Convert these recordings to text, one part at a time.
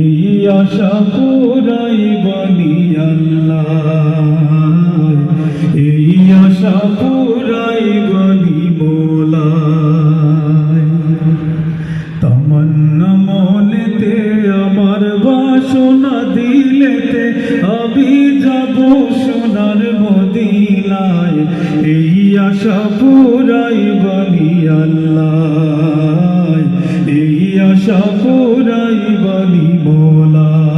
এই আশা পুরাই বনি আল্লাহ। এই আশা পুরাই বনি মনেতে আমার বাসনা দিলেতে আমি যাব সোনার মদিনায়। এই আশা পুরাই বনি আল্লাহ। আশা পুরাই বনি মোলায়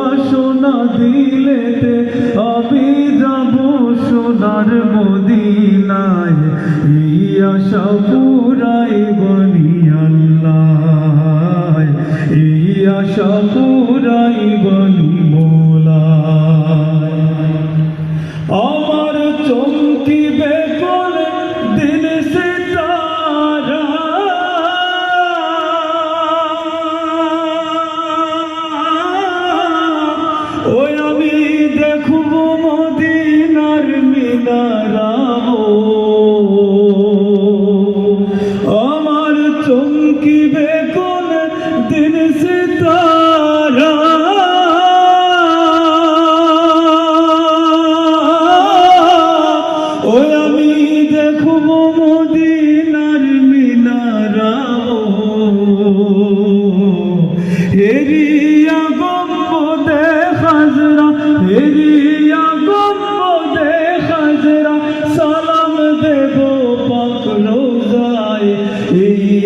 বাসনা দিলেতে আমি যাব সোনার মদিনায় এই আশা পুরাই বনি আল্লাহ। এই আশা চমকিবে।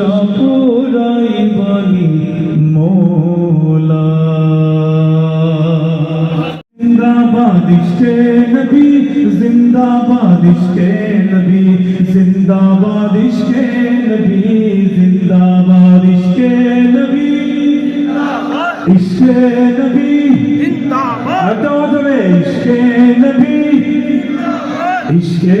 আশা পুরাই বলি মোলা। জিন্দাবাদ ইশকে নবী জিন্দাবাদ ইশকে নবী জিন্দাবাদ ইশকে নবী জিন্দাবাদ ইশকে নবী। ইশকে নবী জিন্দাবাদ। ইশকে নবী। ইশকে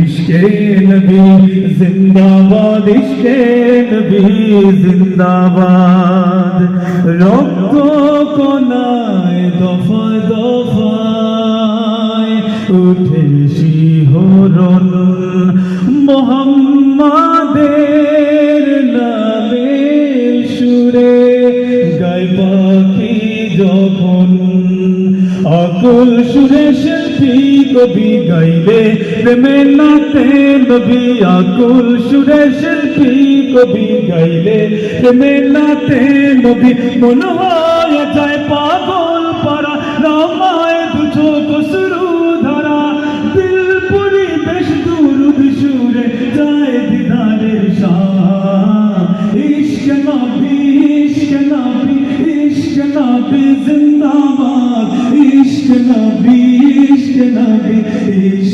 ইশকে নবী জিন্দাবাদ ইশকে নবী জিন্দাবাদ। রক্ত কোনায় দফা দফায় উঠে শিহরণ আকুল সুরে শিল্পী কবি গাইলে, প্রেমে নাতে নবী আকুল সুরে শিল্পী কবি গাইলে, প্রেমে নাতে নবী মন হয় যায় পাগল পারা রামায় দু চোখ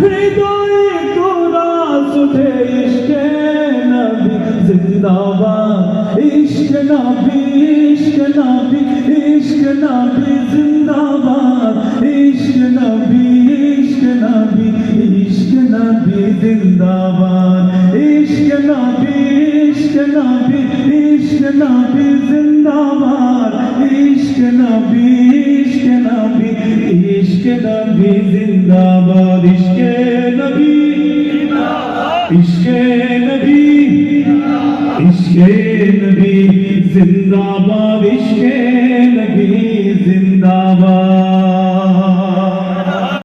হৃদয়ে তোরা সুঠে ইশকে নবী জিন্দাবাদ ইশক নবী ইশক নবী ইশক নবী জিন্দাবাদ ইশক নবী ইশক নবী ইশক নবী জিন্দাবাদ ইশক নবী ইশক নবী ইশক নবী জিন্দাবাদ ইশক নবী ইশক নবী ইশক নবী নবী ইশকে নবী জিন্দাবাদ ইশকে